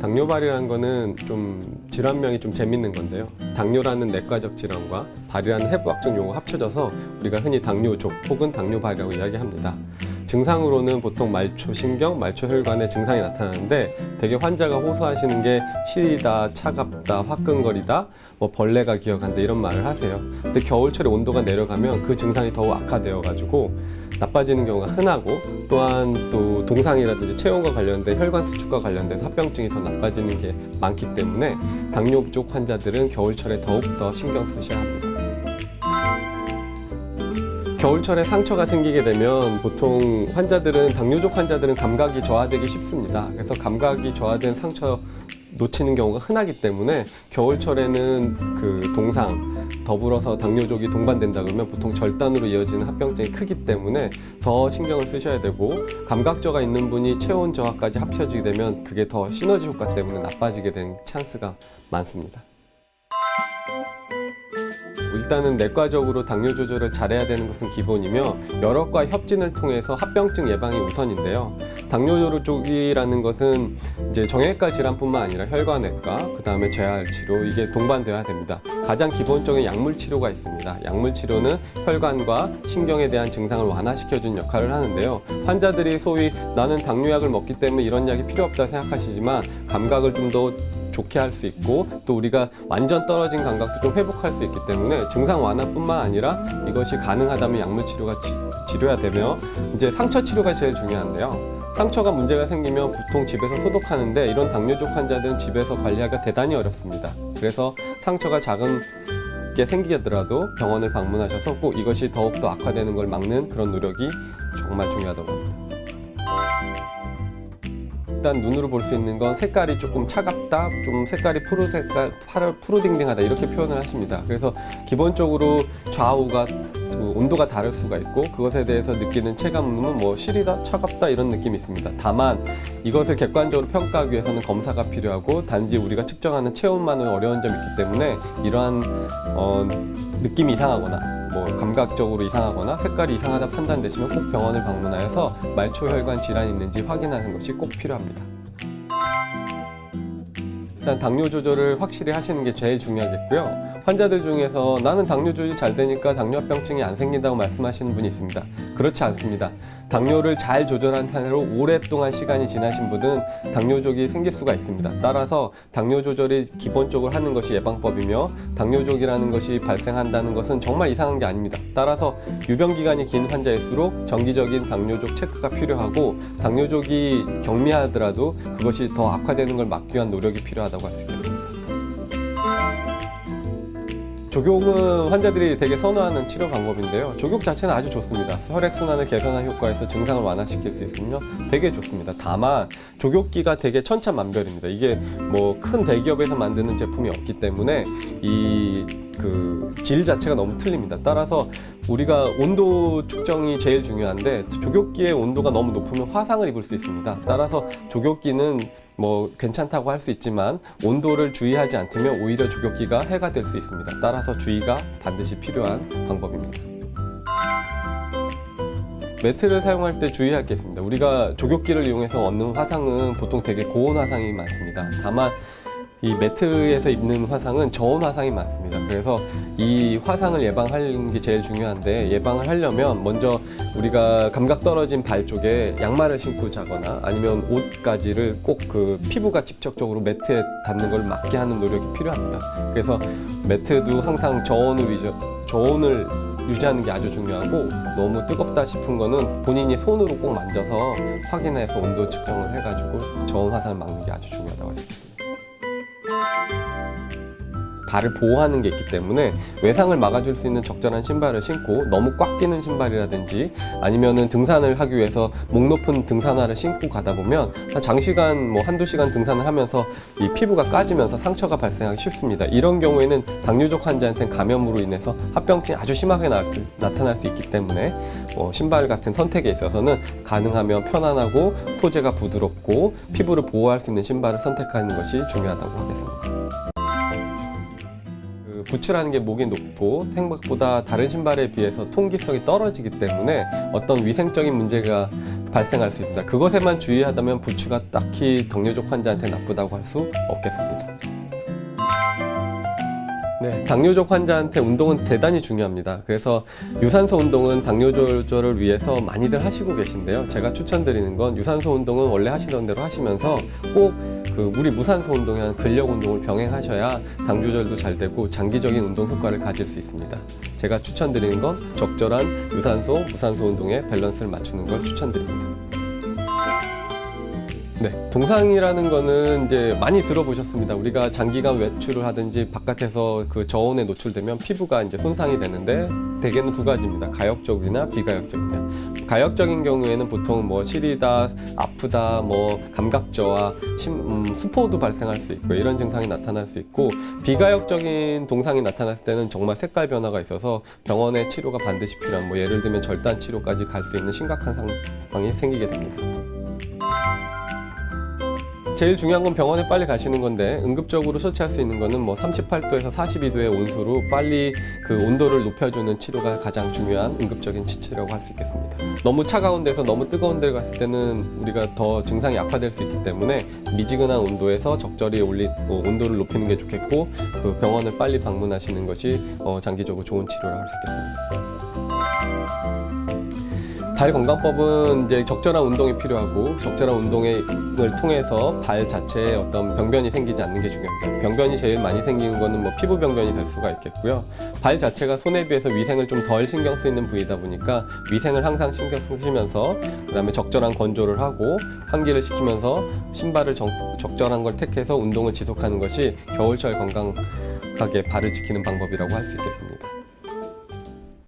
당뇨발이라는 거는 좀 질환명이 좀 재밌는 건데요. 당뇨라는 내과적 질환과 발이라는 해부학적 용어가 합쳐져서 우리가 흔히 당뇨족 혹은 당뇨발이라고 이야기합니다. 증상으로는 보통 말초 신경, 말초 혈관의 증상이 나타나는데 대개 환자가 호소하시는 게 시리다, 차갑다, 화끈거리다, 뭐 벌레가 기어간다 이런 말을 하세요. 근데 겨울철에 온도가 내려가면 그 증상이 더욱 악화되어 가지고 나빠지는 경우가 흔하고 또한 또 동상이라든지 체온과 관련된 혈관 수축과 관련된 합병증이 더 나빠지는 게 많기 때문에 당뇨 쪽 환자들은 겨울철에 더욱 더 신경 쓰셔야 합니다. 겨울철에 상처가 생기게 되면 보통 환자들은 당뇨족 환자들은 감각이 저하되기 쉽습니다. 그래서 감각이 저하된 상처 놓치는 경우가 흔하기 때문에 겨울철에는 그 동상 더불어서 당뇨족이 동반된다 그러면 보통 절단으로 이어지는 합병증이 크기 때문에 더 신경을 쓰셔야 되고 감각저가 있는 분이 체온 저하까지 합쳐지게 되면 그게 더 시너지 효과 때문에 나빠지게 된 찬스가 많습니다. 일단은 내과적으로 당뇨 조절을 잘해야 되는 것은 기본이며 여러 과 협진을 통해서 합병증 예방이 우선인데요. 당뇨 쪽이라는 것은 이제 정형외과 질환뿐만 아니라 혈관외과, 그 다음에 재활 치료 이게 동반되어야 됩니다. 가장 기본적인 약물 치료가 있습니다. 약물 치료는 혈관과 신경에 대한 증상을 완화시켜준 역할을 하는데요. 환자들이 소위 나는 당뇨약을 먹기 때문에 이런 약이 필요 없다 생각하시지만 감각을 좀더 좋게 할 수 있고 또 우리가 완전 떨어진 감각도 좀 회복할 수 있기 때문에 증상 완화뿐만 아니라 이것이 가능하다면 약물 치료가 치, 치료야 되며 이제 상처 치료가 제일 중요한데요. 상처가 문제가 생기면 보통 집에서 소독하는데 이런 당뇨족 환자들은 집에서 관리하기가 대단히 어렵습니다. 그래서 상처가 작은 게 생기더라도 병원을 방문하셔서 꼭 이것이 더욱더 악화되는 걸 막는 그런 노력이 정말 중요하다고 합니다. 일단 눈으로 볼 수 있는 건 색깔이 조금 차갑다, 좀 색깔이 푸르 색깔, 파르, 푸르딩딩하다 이렇게 표현을 하십니다. 그래서 기본적으로 좌우가 그 온도가 다를 수가 있고 그것에 대해서 느끼는 체감은 뭐 시리다, 차갑다 이런 느낌이 있습니다. 다만 이것을 객관적으로 평가하기 위해서는 검사가 필요하고 단지 우리가 측정하는 체온만은 어려운 점이 있기 때문에 이러한 어, 느낌이 이상하거나 뭐 감각적으로 이상하거나 색깔이 이상하다 판단되시면 꼭 병원을 방문하여서 말초혈관 질환이 있는지 확인하는 것이 꼭 필요합니다. 일단 당뇨 조절을 확실히 하시는 게 제일 중요하겠고요. 환자들 중에서 나는 당뇨 조절이 잘 되니까 당뇨합병증이 안 생긴다고 말씀하시는 분이 있습니다. 그렇지 않습니다. 당뇨를 잘 조절한 상태로 오랫동안 시간이 지나신 분은 당뇨족이 생길 수가 있습니다. 따라서 당뇨 조절이 기본적으로 하는 것이 예방법이며 당뇨족이라는 것이 발생한다는 것은 정말 이상한 게 아닙니다. 따라서 유병 기간이 긴 환자일수록 정기적인 당뇨족 체크가 필요하고 당뇨족이 경미하더라도 그것이 더 악화되는 걸 막기 위한 노력이 필요하다고 할 수 있겠습니다. 족욕은 환자들이 되게 선호하는 치료 방법인데요. 족욕 자체는 아주 좋습니다. 혈액순환을 개선한 효과에서 증상을 완화시킬 수 있으며 되게 좋습니다. 다만 족욕기가 되게 천차만별입니다. 이게 뭐 큰 대기업에서 만드는 제품이 없기 때문에 이 그 질 자체가 너무 틀립니다. 따라서 우리가 온도 측정이 제일 중요한데 족욕기의 온도가 너무 높으면 화상을 입을 수 있습니다. 따라서 족욕기는 뭐 괜찮다고 할 수 있지만 온도를 주의하지 않으면 오히려 족욕기가 해가 될 수 있습니다. 따라서 주의가 반드시 필요한 방법입니다. 매트를 사용할 때 주의할 게 있습니다. 우리가 족욕기를 이용해서 얻는 화상은 보통 되게 고온 화상이 많습니다. 다만 이 매트에서 입는 화상은 저온 화상이 많습니다. 그래서 이 화상을 예방하는 게 제일 중요한데 예방을 하려면 먼저 우리가 감각 떨어진 발 쪽에 양말을 신고 자거나 아니면 옷가지를 꼭 그 피부가 직접적으로 매트에 닿는 걸 막게 하는 노력이 필요합니다. 그래서 매트도 항상 저온을 위주, 저온을 유지하는 게 아주 중요하고 너무 뜨겁다 싶은 거는 본인이 손으로 꼭 만져서 확인해서 온도 측정을 해가지고 저온 화상을 막는 게 아주 중요하다고 있습니다. Música 발을 보호하는 게 있기 때문에 외상을 막아줄 수 있는 적절한 신발을 신고 너무 꽉 끼는 신발이라든지 아니면은 등산을 하기 위해서 목 높은 등산화를 신고 가다 보면 장시간 뭐 한두 시간 등산을 하면서 이 피부가 까지면서 상처가 발생하기 쉽습니다. 이런 경우에는 당뇨족 환자한테는 감염으로 인해서 합병증이 아주 심하게 나- 나타날 수 있기 때문에 어, 신발 같은 선택에 있어서는 가능하면 편안하고 소재가 부드럽고 피부를 보호할 수 있는 신발을 선택하는 것이 중요하다고 하겠습니다. 그 부츠라는 게 목이 높고 생각보다 다른 신발에 비해서 통기성이 떨어지기 때문에 어떤 위생적인 문제가 발생할 수 있습니다. 그것에만 주의하다면 부추가 딱히 당뇨족 환자한테 나쁘다고 할 수 없겠습니다. 네, 당뇨족 환자한테 운동은 대단히 중요합니다. 그래서 유산소 운동은 당뇨 조절을 위해서 많이들 하시고 계신데요. 제가 추천드리는 건 유산소 운동은 원래 하시던 대로 하시면서 꼭 그 우리 무산소 운동이나 근력 운동을 병행하셔야 당 조절도 잘 되고 장기적인 운동 효과를 가질 수 있습니다. 제가 추천드리는 건 적절한 유산소, 무산소 운동의 밸런스를 맞추는 걸 추천드립니다. 네, 동상이라는 거는 이제 많이 들어보셨습니다. 우리가 장기간 외출을 하든지 바깥에서 그 저온에 노출되면 피부가 이제 손상이 되는데 대개는 두 가지입니다. 가역적이나 비가역적입니다. 가역적인 경우에는 보통 뭐 시리다, 아프다, 뭐 감각저하, 심, 음, 수포도 발생할 수 있고 이런 증상이 나타날 수 있고 비가역적인 동상이 나타났을 때는 정말 색깔 변화가 있어서 병원에 치료가 반드시 필요한 뭐 예를 들면 절단 치료까지 갈 수 있는 심각한 상황이 생기게 됩니다. 제일 중요한 건 병원에 빨리 가시는 건데 응급적으로 처치할 수 있는 거는 뭐 38도에서 42도의 온수로 빨리 그 온도를 높여주는 치료가 가장 중요한 응급적인 치치라고 할 수 있겠습니다. 너무 차가운 데서 너무 뜨거운 데 갔을 때는 우리가 더 증상이 악화될 수 있기 때문에 미지근한 온도에서 적절히 올리, 어, 온도를 높이는 게 좋겠고 그 병원을 빨리 방문하시는 것이 어, 장기적으로 좋은 치료라고 할 수 있겠습니다. 발 건강법은 이제 적절한 운동이 필요하고 적절한 운동을 통해서 발 자체에 어떤 병변이 생기지 않는 게 중요합니다. 병변이 제일 많이 생기는 거는 뭐 피부 병변이 될 수가 있겠고요. 발 자체가 손에 비해서 위생을 좀 덜 신경 쓰이는 부위다 보니까 위생을 항상 신경 쓰시면서 그다음에 적절한 건조를 하고 환기를 시키면서 신발을 정- 적절한 걸 택해서 운동을 지속하는 것이 겨울철 건강하게 발을 지키는 방법이라고 할 수 있겠습니다.